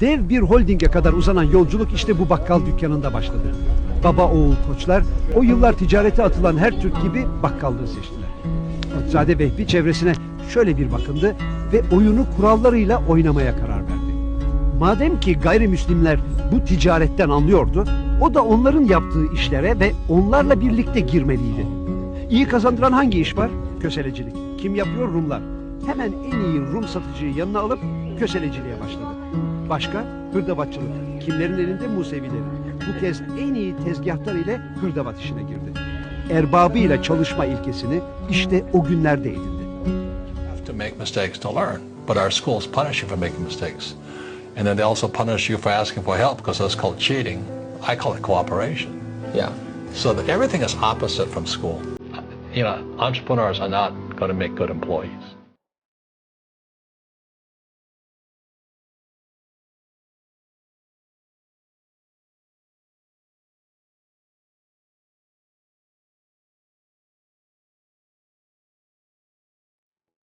Dev bir holdinge kadar uzanan yolculuk işte bu bakkal dükkanında başladı. Baba oğul koçlar o yıllar ticarete atılan her Türk gibi bakkallığı seçtiler. Koçzade Vehbi çevresine şöyle bir bakındı ve oyunu kurallarıyla oynamaya karar verdi. Madem ki gayrimüslimler bu ticaretten anlıyordu, o da onların yaptığı işlere ve onlarla birlikte girmeliydi. İyi kazandıran hangi iş var? Köselecilik. Kim yapıyor? Rumlar. Hemen en iyi Rum satıcıyı yanına alıp köseleciliğe başladı. Başka? Hırdavatçılık. Kimlerin elinde? Musevilerin. Bu kez en iyi tezgahtar ile hırdavat işine girdi. Erbabıyla çalışma ilkesini işte o günlerde edindi. have to make mistakes to learn, but our schools punish you for making mistakes. And then they also punish you for asking for help because that's called cheating. I call it cooperation. Yeah. So that everything is opposite from school. You know, entrepreneurs are not going to make good employees.